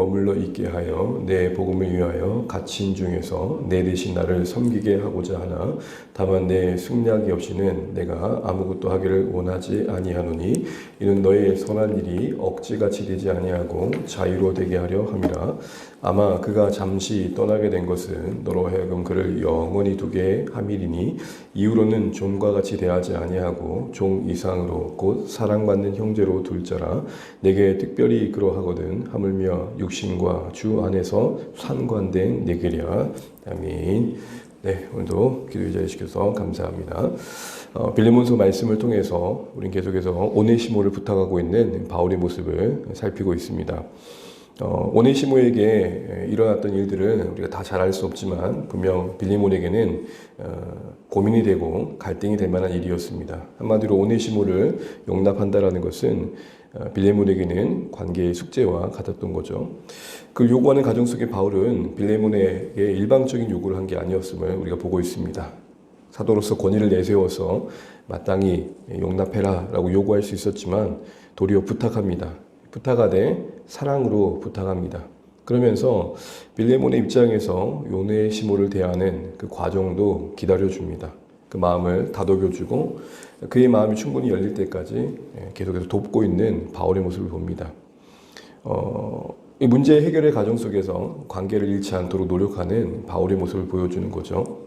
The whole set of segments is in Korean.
머물러 있게 하여 내 복음을 위하여 갇힌 중에서 내 대신 나를 섬기게 하고자 하나 다만 내 승낙이 없이는 내가 아무것도 하기를 원하지 아니하노니 이는 너의 선한 일이 억지같이 되지 아니하고 자유로 되게 하려 함이라 아마 그가 잠시 떠나게 된 것은 너로 하여금 그를 영원히 두게 함이리니 이후로는 종과 같이 대하지 아니하고 종 이상으로 곧 사랑받는 형제로 둘 자라 내게 특별히 이끌어하거든 하물며 육신과 주 안에서 상관된 내게랴 아멘. 네 오늘도 기도의 자리 시켜서 감사합니다. 어, 빌레몬서 말씀을 통해서 우리는 계속해서 오네시모를 부탁하고 있는 바울의 모습을 살피고 있습니다. 어, 오네시모에게 일어났던 일들은 우리가 다 잘 알 수 없지만 분명 빌리몬에게는 어, 고민이 되고 갈등이 될 만한 일이었습니다. 한마디로 오네시모를 용납한다라는 것은 어, 빌레몬에게는 관계의 숙제와 같았던 거죠. 그 요구하는 가정 속에 바울은 빌레몬에게 일방적인 요구를 한 게 아니었음을 우리가 보고 있습니다. 사도로서 권위를 내세워서 마땅히 용납해라 라고 요구할 수 있었지만 도리어 부탁합니다. 부탁하되 사랑으로 부탁합니다. 그러면서 빌레몬의 입장에서 요네의 시모를 대하는 그 과정도 기다려줍니다. 그 마음을 다독여주고 그의 마음이 충분히 열릴 때까지 계속해서 돕고 있는 바울의 모습을 봅니다. 어, 이 문제 해결의 과정 속에서 관계를 잃지 않도록 노력하는 바울의 모습을 보여주는 거죠.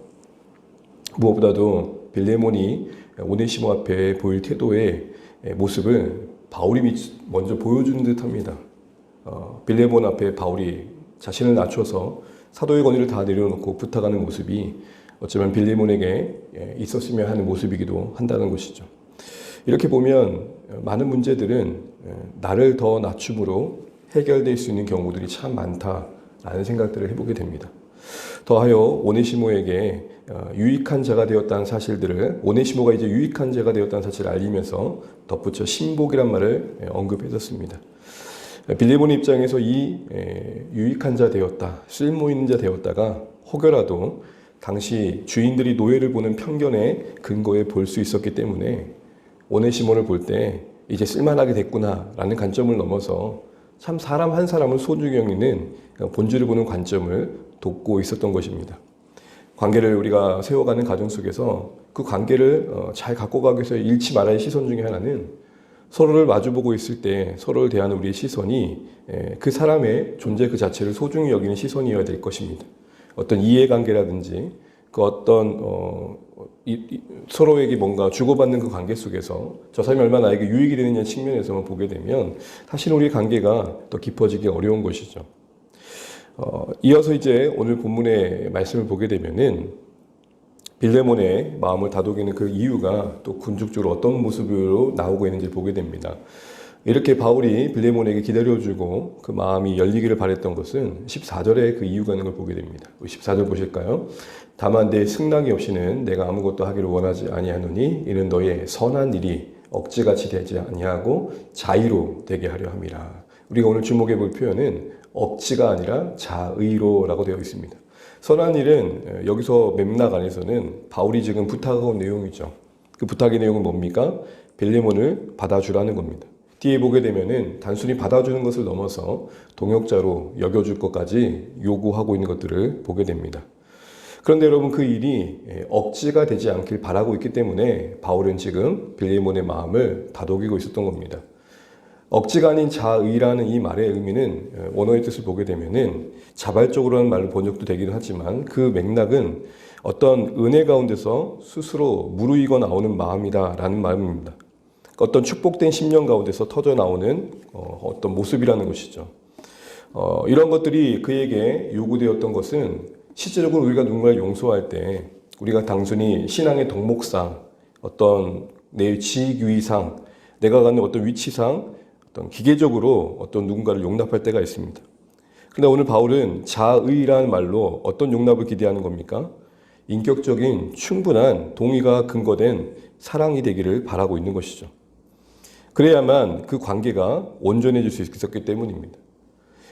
무엇보다도 빌레몬이 오네시모 앞에 보일 태도의 모습을 바울이 먼저 보여주는 듯합니다. 어, 빌레몬 앞에 바울이 자신을 낮춰서 사도의 권위를 다 내려놓고 부탁하는 모습이 어쩌면 빌레몬에게 있었으면 하는 모습이기도 한다는 것이죠. 이렇게 보면 많은 문제들은 나를 더 낮춤으로 해결될 수 있는 경우들이 참 많다라는 생각들을 해보게 됩니다. 더하여 오네시모에게 어, 유익한 자가 되었다는 사실들을 오네시모가 이제 유익한 자가 되었다는 사실을 알리면서 덧붙여 신복이란 말을 언급했었습니다. 빌리본 입장에서 이 유익한 자 되었다, 쓸모 있는 자 되었다가 혹여라도 당시 주인들이 노예를 보는 편견의 근거에 볼 수 있었기 때문에 오네시모를 볼 때 이제 쓸만하게 됐구나라는 관점을 넘어서 참 사람 한 사람을 소중히 여기는 본질을 보는 관점을 돕고 있었던 것입니다. 관계를 우리가 세워가는 과정 속에서 그 관계를 어, 잘 갖고 가기 위해서 잃지 말아야 할 시선 중에 하나는 서로를 마주보고 있을 때 서로를 대하는 우리의 시선이 그 사람의 존재 그 자체를 소중히 여기는 시선이어야 될 것입니다. 어떤 이해관계라든지 그 어떤 어, 이, 이, 서로에게 뭔가 주고받는 그 관계 속에서 저 사람이 얼마나 나에게 유익이 되느냐 측면에서만 보게 되면 사실 우리 관계가 더 깊어지기 어려운 것이죠. 어, 이어서 이제 오늘 본문의 말씀을 보게 되면은 빌레몬의 마음을 다독이는 그 이유가 또 군축적으로 어떤 모습으로 나오고 있는지 보게 됩니다. 이렇게 바울이 빌레몬에게 기다려주고 그 마음이 열리기를 바랬던 것은 14절에 그 이유가 있는 걸 보게 됩니다. 14절 보실까요? 다만 내 승낙이 없이는 내가 아무것도 하기를 원하지 아니하노니 이는 너의 선한 일이 억지같이 되지 아니하고 자의로 되게 하려 함이라. 우리가 오늘 주목해 볼 표현은 억지가 아니라 자의로라고 되어 있습니다. 선한 일은 여기서 맥락 안에서는 바울이 지금 부탁하고 내용이죠. 그 부탁의 내용은 뭡니까? 빌레몬을 받아주라는 겁니다. 뒤에 보게 되면은 단순히 받아주는 것을 넘어서 동역자로 여겨줄 것까지 요구하고 있는 것들을 보게 됩니다. 그런데 여러분 그 일이 억지가 되지 않길 바라고 있기 때문에 바울은 지금 빌레몬의 마음을 다독이고 있었던 겁니다. 억지가 아닌 자의라는 이 말의 의미는 원어의 뜻을 보게 되면은 자발적으로 하는 말로 번역도 되기는 하지만 그 맥락은 어떤 은혜 가운데서 스스로 무르익어 나오는 마음이다라는 마음입니다. 어떤 축복된 심령 가운데서 터져 나오는 어, 떤 모습이라는 것이죠. 어, 이런 것들이 그에게 요구되었던 것은 실제적으로 우리가 누군가를 용서할 때 우리가 단순히 신앙의 덕목상 어떤 내 지위상 내가 갖는 어떤 위치상 어떤 기계적으로 어떤 누군가를 용납할 때가 있습니다. 그런데 오늘 바울은 자의라는 말로 어떤 용납을 기대하는 겁니까? 인격적인 충분한 동의가 근거된 사랑이 되기를 바라고 있는 것이죠. 그래야만 그 관계가 온전해질 수 있었기 때문입니다.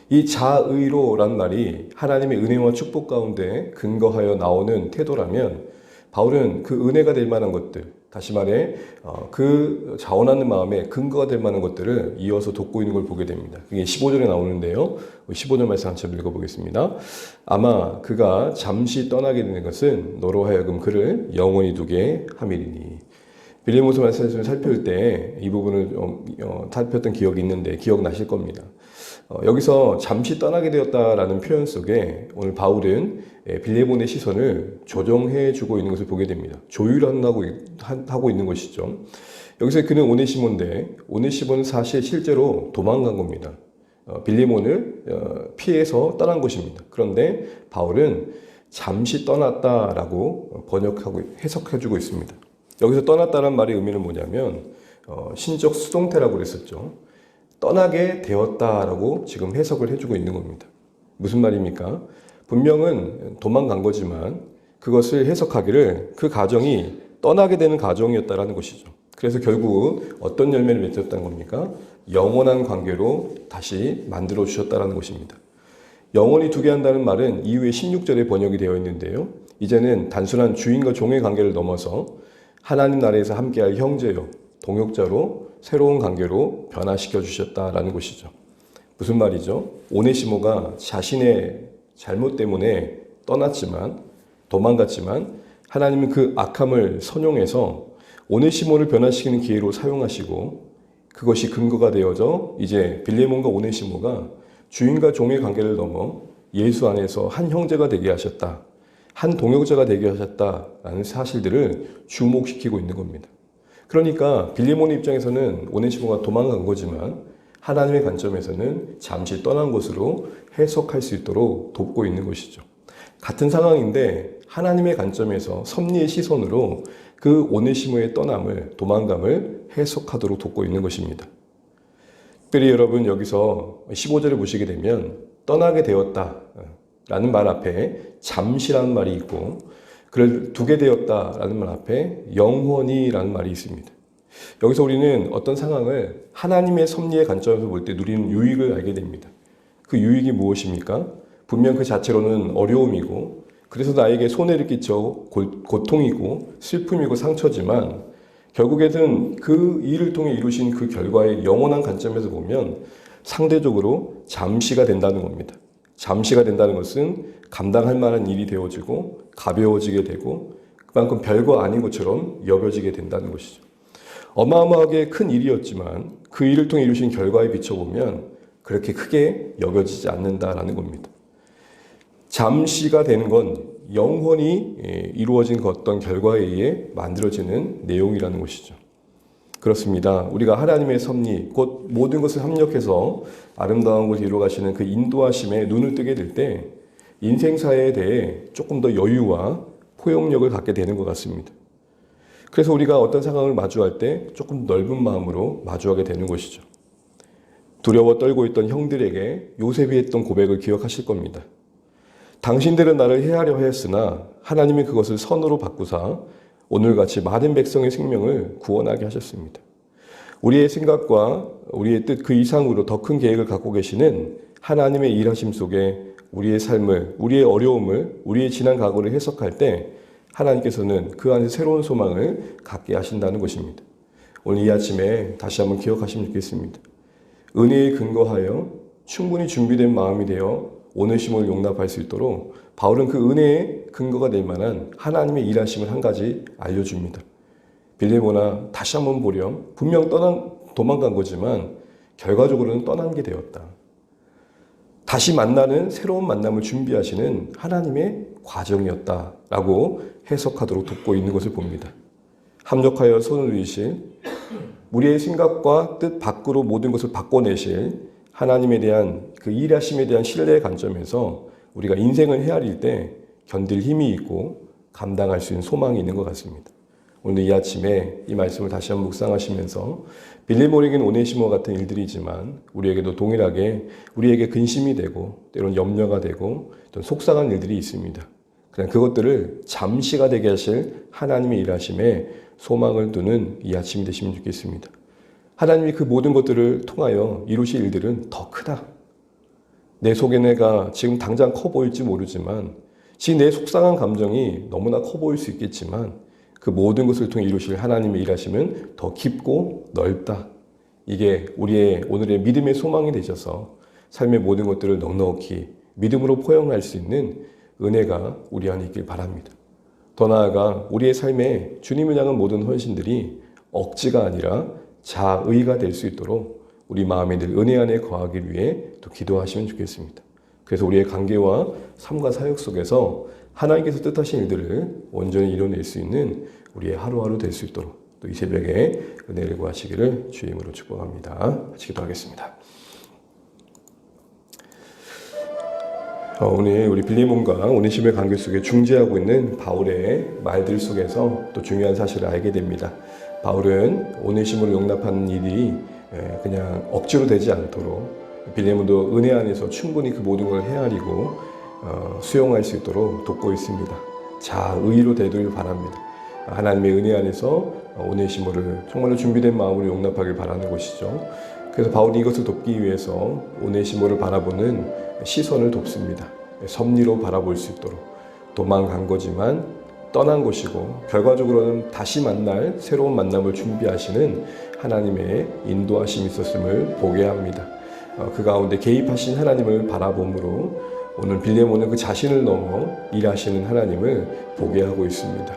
이 자의로라는 말이 하나님의 은혜와 축복 가운데 근거하여 나오는 태도라면 바울은 그 은혜가 될 만한 것들, 다시 말해 어, 그 자원하는 마음에 근거가 될 만한 것들을 이어서 돕고 있는 걸 보게 됩니다. 그게 15절에 나오는데요. 15절 말씀 한번 읽어보겠습니다. 아마 그가 잠시 떠나게 되는 것은 너로 하여금 그를 영원히 두게 함이리니. 빌리모스 말씀을 살필 때이 부분을 어, 어, 살폈던 기억이 있는데 기억나실 겁니다. 어, 여기서 잠시 떠나게 되었다라는 표현 속에 오늘 바울은 예, 빌레몬의 시선을 조정해 주고 있는 것을 보게 됩니다. 조율하고 하고 있는 것이죠. 여기서 그는 오네시몬인데 오네시몬은 사실 실제로 도망간 겁니다. 어, 빌레몬을 어, 피해서 떠난 것입니다. 그런데 바울은 잠시 떠났다라고 번역하고 해석해 주고 있습니다. 여기서 떠났다는 말의 의미는 뭐냐면 어, 신적 수동태라고 그랬었죠. 떠나게 되었다라고 지금 해석을 해주고 있는 겁니다. 무슨 말입니까? 분명은 도망간 거지만 그것을 해석하기를 그 가정이 떠나게 되는 가정이었다라는 것이죠. 그래서 결국 어떤 열매를 맺었다는 겁니까? 영원한 관계로 다시 만들어 주셨다라는 것입니다. 영원히 두게 한다는 말은 이후에 16절에 번역이 되어 있는데요. 이제는 단순한 주인과 종의 관계를 넘어서 하나님 나라에서 함께할 형제요, 동역자로 새로운 관계로 변화시켜 주셨다라는 것이죠. 무슨 말이죠? 오네시모가 자신의 잘못 때문에 떠났지만 도망갔지만 하나님은 그 악함을 선용해서 오네시모를 변화시키는 기회로 사용하시고 그것이 근거가 되어져 이제 빌레몬과 오네시모가 주인과 종의 관계를 넘어 예수 안에서 한 형제가 되게 하셨다. 한 동역자가 되게 하셨다라는 사실들을 주목시키고 있는 겁니다. 그러니까 빌리몬의 입장에서는 오네시모가 도망간 거지만 하나님의 관점에서는 잠시 떠난 것으로 해석할 수 있도록 돕고 있는 것이죠. 같은 상황인데 하나님의 관점에서 섭리의 시선으로 그 오네시모의 떠남을 도망감을 해석하도록 돕고 있는 것입니다. 특별히 여러분 여기서 15절을 보시게 되면 떠나게 되었다 라는 말 앞에 잠시라는 말이 있고 그를 두게 되었다라는 말 앞에 영원히라는 말이 있습니다. 여기서 우리는 어떤 상황을 하나님의 섭리의 관점에서 볼 때 누리는 유익을 알게 됩니다. 그 유익이 무엇입니까? 분명 그 자체로는 어려움이고 그래서 나에게 손해를 끼쳐 고 통이고 슬픔이고 상처지만 결국에는 그 일을 통해 이루신 그 결과의 영원한 관점에서 보면 상대적으로 잠시가 된다는 겁니다. 잠시가 된다는 것은 감당할 만한 일이 되어지고 가벼워지게 되고 그만큼 별거 아닌 것처럼 여겨지게 된다는 것이죠. 어마어마하게 큰 일이었지만 그 일을 통해 이루신 결과에 비춰보면 그렇게 크게 여겨지지 않는다라는 겁니다. 잠시가 되는 건 영원히 예, 이루어진 그 어떤 결과에 의해 만들어지는 내용이라는 것이죠. 그렇습니다. 우리가 하나님의 섭리, 곧 모든 것을 합력해서 아름다운 것을 이루어 가시는 그 인도하심에 눈을 뜨게 될 때 인생사에 대해 조금 더 여유와 포용력을 갖게 되는 것 같습니다. 그래서 우리가 어떤 상황을 마주할 때 조금 넓은 마음으로 마주하게 되는 것이죠. 두려워 떨고 있던 형들에게 요셉이 했던 고백을 기억하실 겁니다. 당신들은 나를 해하려 하였으나 하나님이 그것을 선으로 바꾸사 오늘같이 많은 백성의 생명을 구원하게 하셨습니다. 우리의 생각과 우리의 뜻 그 이상으로 더 큰 계획을 갖고 계시는 하나님의 일하심 속에 우리의 삶을, 우리의 어려움을, 우리의 지난 과거를 해석할 때 하나님께서는 그 안에 새로운 소망을 갖게 하신다는 것입니다. 오늘 이 아침에 다시 한번 기억하시면 좋겠습니다. 은혜에 근거하여 충분히 준비된 마음이 되어 오늘 심을 용납할 수 있도록 바울은 그 은혜의 근거가 될 만한 하나님의 일하심을 한 가지 알려줍니다. 빌레모나 다시 한번 보렴 분명 떠난 도망간 거지만 결과적으로는 떠난 게 되었다. 다시 만나는 새로운 만남을 준비하시는 하나님의 과정이었다라고 해석하도록 돕고 있는 것을 봅니다. 합력하여 손을 위실 우리의 생각과 뜻 밖으로 모든 것을 바꿔내실 하나님에 대한 그 일하심에 대한 신뢰의 관점에서 우리가 인생을 헤아릴 때 견딜 힘이 있고 감당할 수 있는 소망이 있는 것 같습니다. 오늘 이 아침에 이 말씀을 다시 한번 묵상하시면서 빌리모에게는 오네시모 같은 일들이지만 우리에게도 동일하게 우리에게 근심이 되고 때로는 염려가 되고 또 속상한 일들이 있습니다. 그냥 그것들을 잠시가 되게 하실 하나님의 일하심에 소망을 두는 이 아침이 되시면 좋겠습니다. 하나님이 그 모든 것들을 통하여 이루실 일들은 더 크다. 내 속에 내가 지금 당장 커 보일지 모르지만 지금 내 속상한 감정이 너무나 커 보일 수 있겠지만 그 모든 것을 통해 이루실 하나님의 일하심은 더 깊고 넓다. 이게 우리의 오늘의 믿음의 소망이 되셔서 삶의 모든 것들을 넉넉히 믿음으로 포용할 수 있는 은혜가 우리 안에 있길 바랍니다. 더 나아가 우리의 삶에 주님을 향한 모든 헌신들이 억지가 아니라 자의가 될 수 있도록 우리 마음에 늘 은혜 안에 거하기 위해 또 기도하시면 좋겠습니다. 그래서 우리의 관계와 삶과 사역 속에서 하나님께서 뜻하신 일들을 온전히 이뤄낼 수 있는 우리의 하루하루 될 수 있도록 또 이 새벽에 은혜를 구하시기를 주임으로 축복합니다. 같이 기도하겠습니다. 어, 오늘 우리 빌리몬과 오네심의 관계 속에 중재하고 있는 바울의 말들 속에서 또 중요한 사실을 알게 됩니다. 바울은 오네심으로 용납하는 일이 에, 그냥 억지로 되지 않도록 빌리몬도 은혜 안에서 충분히 그 모든 걸 헤아리고 어, 수용할 수 있도록 돕고 있습니다. 자 의로 되길 바랍니다. 하나님의 은혜 안에서 오네시모를 정말로 준비된 마음으로 용납하길 바라는 것이죠. 그래서 바울이 이것을 돕기 위해서 오네시모를 바라보는 시선을 돕습니다. 섭리로 바라볼 수 있도록 도망간 거지만 떠난 것이고 결과적으로는 다시 만날 새로운 만남을 준비하시는 하나님의 인도하심이 있었음을 보게 합니다. 어, 그 가운데 개입하신 하나님을 바라봄으로 오늘 빌레몬은 그 자신을 넘어 일하시는 하나님을 보게 하고 있습니다.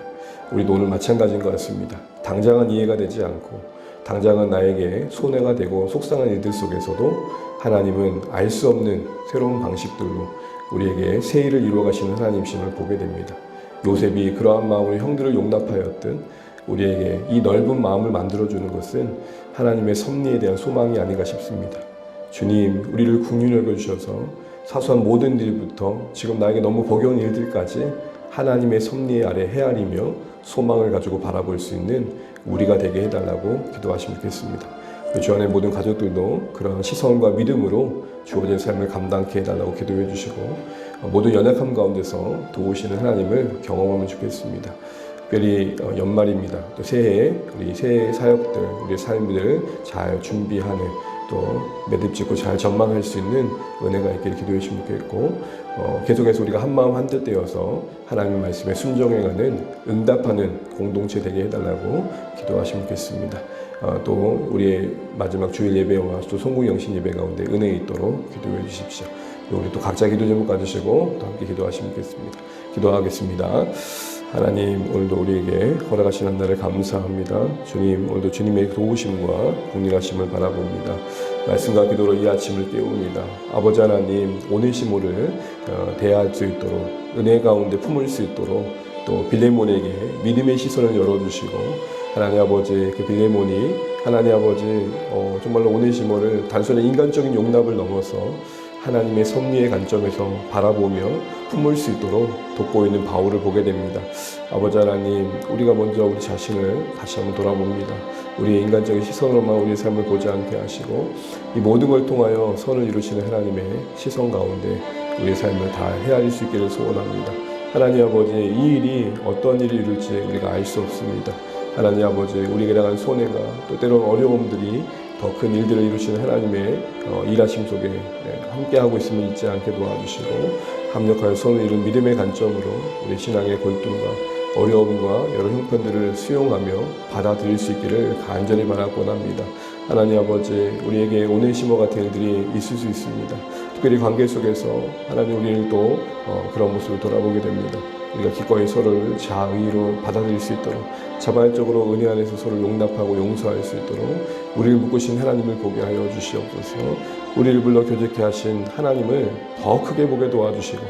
우리도 오늘 마찬가지인 것 같습니다. 당장은 이해가 되지 않고 당장은 나에게 손해가 되고 속상한 일들 속에서도 하나님은 알 수 없는 새로운 방식들로 우리에게 새 일을 이루어 가시는 하나님심을 보게 됩니다. 요셉이 그러한 마음으로 형들을 용납하였든 우리에게 이 넓은 마음을 만들어 주는 것은 하나님의 섭리에 대한 소망이 아닌가 싶습니다. 주님, 우리를 국률 여겨 주셔서 사소한 모든 일부터 지금 나에게 너무 버거운 일들까지 하나님의 섭리 아래 헤아리며 소망을 가지고 바라볼 수 있는 우리가 되게 해달라고 기도하시면 좋겠습니다. 주 안의 모든 가족들도 그런 시선과 믿음으로 주어진 삶을 감당케 해달라고 기도해 주시고 모든 연약함 가운데서 도우시는 하나님을 경험하면 좋겠습니다. 특별히 어, 연말입니다. 또 새해에 우리 새해 사역들, 우리 삶을 잘 준비하는 또 매듭 짓고 잘 전망할 수 있는 은혜가 있기를 기도해 주시면 좋겠고 어, 계속해서 우리가 한 마음 한뜻 되어서 하나님 말씀에 순종해가는 응답하는 공동체 되게 해달라고 기도하시면 좋겠습니다. 어, 또 우리의 마지막 주일 예배와 또 송구 영신 예배 가운데 은혜 있도록 기도해 주십시오. 우리 또 각자 기도 제목 가지시고 또 함께 기도하시면 좋겠습니다. 기도하겠습니다. 하나님 오늘도 우리에게 허락하신 한 날을 감사합니다. 주님 오늘도 주님의 도우심과 공일하심을 바라봅니다. 말씀과 기도로 이 아침을 깨웁니다. 아버지 하나님 오네시모를 어, 대할 수 있도록 은혜 가운데 품을 수 있도록 또 빌레몬에게 믿음의 시선을 열어주시고 하나님 아버지 그 빌레몬이 하나님 아버지 어, 정말로 오네시모를 단순히 인간적인 용납을 넘어서 하나님의 섭리의 관점에서 바라보며 품을 수 있도록 돕고 있는 바울을 보게 됩니다. 아버지 하나님, 우리가 먼저 우리 자신을 다시 한번 돌아봅니다. 우리의 인간적인 시선으로만 우리의 삶을 보지 않게 하시고 이 모든 걸 통하여 선을 이루시는 하나님의 시선 가운데 우리의 삶을 다 헤아릴 수 있기를 소원합니다. 하나님 아버지, 이 일이 어떤 일이 이룰지 우리가 알 수 없습니다. 하나님 아버지, 우리에게 당한 손해가 또 때로는 어려움들이 더 큰 일들을 이루시는 하나님의 어, 일하심 속에 예, 함께하고 있음을 잊지 않게 도와주시고 합력하여 손을 이룬 믿음의 관점으로 우리 신앙의 골tum과 어려움과 여러 형편들을 수용하며 받아들일 수 있기를 간절히 바라곤 합니다. 하나님 아버지 우리에게 오네시모 같은 일들이 있을 수 있습니다. 특별히 관계 속에서 하나님 우리를 또 어, 그런 모습을 돌아보게 됩니다. 우리가 기꺼이 서로를 자의로 받아들일 수 있도록 자발적으로 은혜 안에서 서로 용납하고 용서할 수 있도록 우리를 묶으신 하나님을 보게 하여 주시옵소서. 우리를 불러 교제케 하신 하나님을 더 크게 보게 도와주시고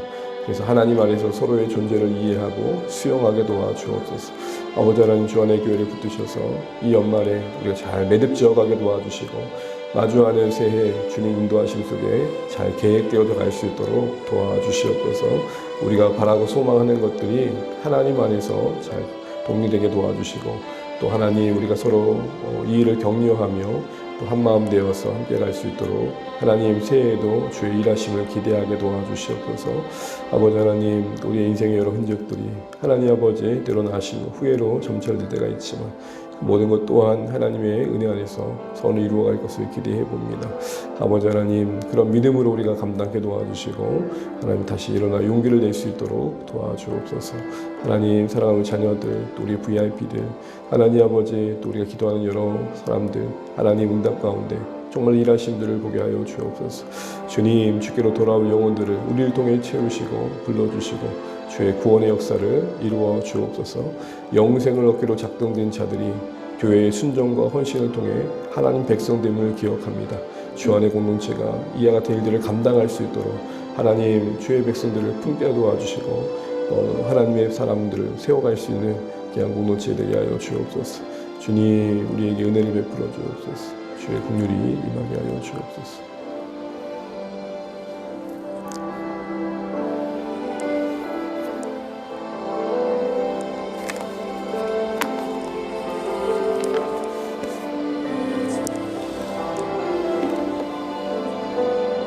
그래서 하나님 안에서 서로의 존재를 이해하고 수용하게 도와주옵소서. 아버지 하나님 주 안의 교회를 붙드셔서 이 연말에 우리가 잘 매듭 지어 가게 도와주시고 마주하는 새해 주님 인도하심 속에 잘 계획되어져 갈수 있도록 도와주시옵소서. 우리가 바라고 소망하는 것들이 하나님 안에서 잘 동리되게 도와주시고 또 하나님 우리가 서로 어, 이 일을 격려하며 또 한마음 되어서 함께 갈 수 있도록 하나님 새해에도 주의 일하심을 기대하게 도와주시옵소서. 아버지 하나님 우리의 인생의 여러 흔적들이 하나님 아버지 때로는 아시고 후회로 점철될 때가 있지만 모든 것 또한 하나님의 은혜 안에서 선을 이루어갈 것을 기대해 봅니다. 아버지 하나님 그런 믿음으로 우리가 감당해 도와주시고 하나님 다시 일어나 용기를 낼 수 있도록 도와주옵소서. 하나님 사랑하는 자녀들 또 우리 VIP들 하나님 아버지 또 우리가 기도하는 여러 사람들 하나님 응답 가운데 정말 일하심들을 보게 하여 주옵소서. 주님 주께로 돌아올 영혼들을 우리를 통해 채우시고 불러주시고 주의 구원의 역사를 이루어 주옵소서. 영생을 얻기로 작정된 자들이 교회의 순종과 헌신을 통해 하나님 백성됨을 기억합니다. 주 안의 공동체가 이와 같은 일들을 감당할 수 있도록 하나님 주의 백성들을 품게 도와주시고 어, 하나님의 사람들을 세워갈 수 있는 귀한 공동체 되게 하여 주옵소서. 주님 우리에게 은혜를 베풀어 주옵소서. 주의 긍휼이 임하게 하여 주옵소서.